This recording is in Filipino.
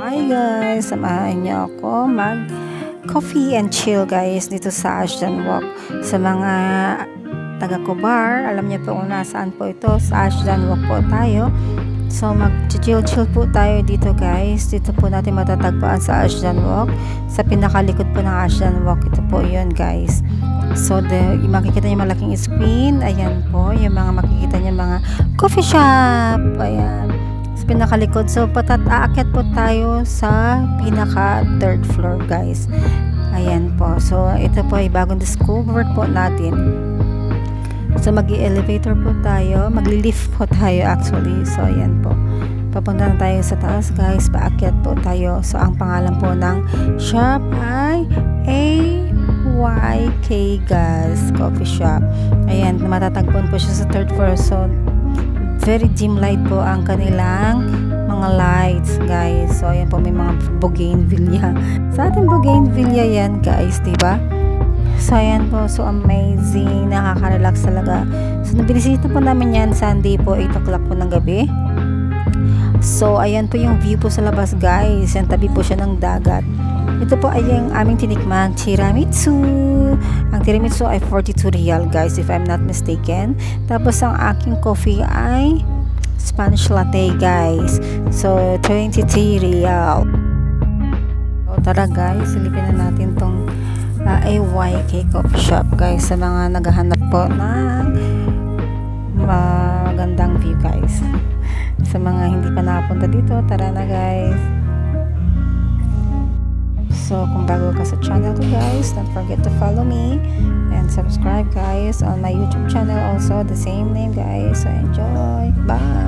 Hi guys, samahan niyo ako mag coffee and chill guys dito sa Ashton Walk. Sa mga taga Kubar, alam niyo po kung nasaan po ito, sa Ashton Walk po tayo. So mag chill chill po tayo dito guys. Dito po natin matatagpuan sa Ashton Walk. Sa pinakalikod po ng Ashton Walk, ito po yun guys. So, the, makikita niyo malaking screen, ayan po, yung mga makikita niyo mga coffee shop, ayan pinakalikod. So, patat aakyat po tayo sa pinaka third floor, guys. Ayan po. So, ito po ay bagong discover po natin. So, mag elevator po tayo. Magli-lift po tayo actually. So, ayan po. Papunta na tayo sa taas, guys. Paakyat po tayo. So, ang pangalan po ng shop ay AYK Gas Coffee Shop. Ayan, matatagpuan po siya sa third floor. So, very dim light po ang kanilang mga lights guys. So ayan po may mga bougainvillea. Sa ating bougainvillea yan guys di ba so ayan po so amazing. Nakaka-relax talaga. So nabinisita po namin yan Sunday po 8 o'clock po ng gabi. So ayan po yung view po sa labas guys. Yan tabi po siya ng dagat. Ito po ay yung aming tinikman, tiramisu. Ang tiramisu ay 42 real guys if I'm not mistaken. Tapos ang aking coffee ay Spanish latte guys. So 23 real. So tara guys, silipin na natin tong uh, AYK coffee shop guys sa mga naghahanap po ng magandang view guys. Sa mga hindi pa nakapunta dito, tara na guys. So, kung bago ka sa channel ko guys, don't forget to follow me and subscribe guys on my YouTube channel also, the same name guys. So, enjoy. Bye!